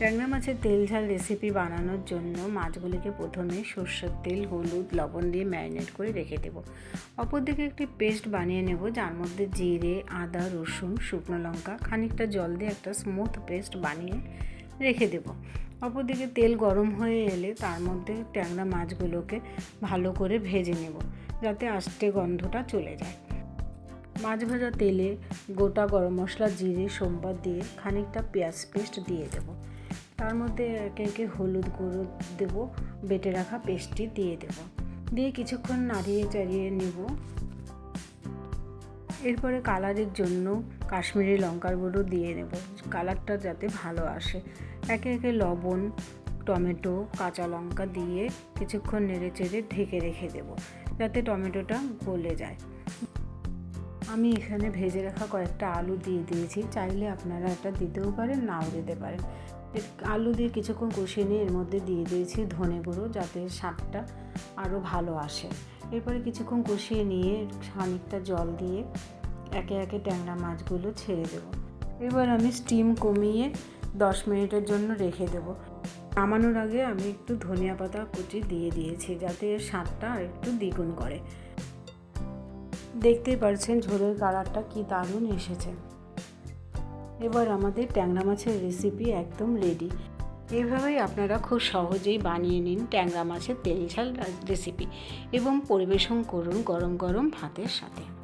ট্যাংরা মাছের তেল ঝাল রেসিপি বানানোর জন্য মাছগুলিকে প্রথমে সর্ষের তেল, হলুদ, লবণ দিয়ে ম্যারিনেট করে রেখে দেব। অপরদিকে একটি পেস্ট বানিয়ে নেব, যার মধ্যে জিরে, আদা, রসুন, শুকনো লঙ্কা, খানিকটা জল দিয়ে একটা স্মুথ পেস্ট বানিয়ে রেখে দেব। অপরদিকে তেল গরম হয়ে এলে তার মধ্যে ট্যাংরা মাছগুলোকে ভালো করে ভেজে নেব, যাতে আস্তে গন্ধটা চলে যায়। মাছ ভাজা তেলে গোটা গরম মশলা, জিরে, সোমবার দিয়ে খানিকটা পেঁয়াজ পেস্ট দিয়ে দেব। তার মধ্যে একে একে হলুদ গুঁড়ো দেব, বেটে রাখা পেস্টটি দিয়ে দেব। দিয়ে কিছুক্ষণ নাড়িয়ে চাড়িয়ে নেব। এরপরে কালারের জন্য কাশ্মীরি লঙ্কার গুঁড়ো দিয়ে নেব। কালারটা যাতে ভালো আসে। একে একে লবণ, টমেটো, কাঁচা লঙ্কা দিয়ে কিছুক্ষণ নেড়ে চেড়ে ঢেকে রেখে দেব, যাতে টমেটোটা গলে যায়। আমি এখানে ভেজে রাখা কয়েকটা আলু দিয়ে দিয়েছি। চাইলে আপনারা এটা দিতেও পারেন, নাও দিতে পারেন। আলু দিয়ে কিছুক্ষণ কষিয়ে নিয়ে এর মধ্যে দিয়ে দিয়েছি ধনে গুঁড়ো যাতে স্বাদটা আরও ভালো আসে। এরপরে কিছুক্ষণ কষিয়ে নিয়ে খানিকটা জল দিয়ে একে একে ট্যাংরা মাছগুলো ছেড়ে দেব। এবার আমি স্টিম কমিয়ে দশ মিনিটের জন্য রেখে দেব। নামানোর আগে আমি একটু ধনিয়া পাতা কুচি দিয়ে দিয়েছি যাতে এর স্বাদটা একটু দ্বিগুণ করে। দেখতেই পারছেন ঝোলের কালারটা কি দারুণ এসেছে। এবার আমাদের ট্যাংরা মাছের রেসিপি একদম রেডি এভাবেই আপনারা খুব সহজেই বানিয়ে নিন ট্যাংরা মাছের তেল ঝাল রেসিপি এবং পরিবেশন করুন গরম গরম ভাতের সাথে।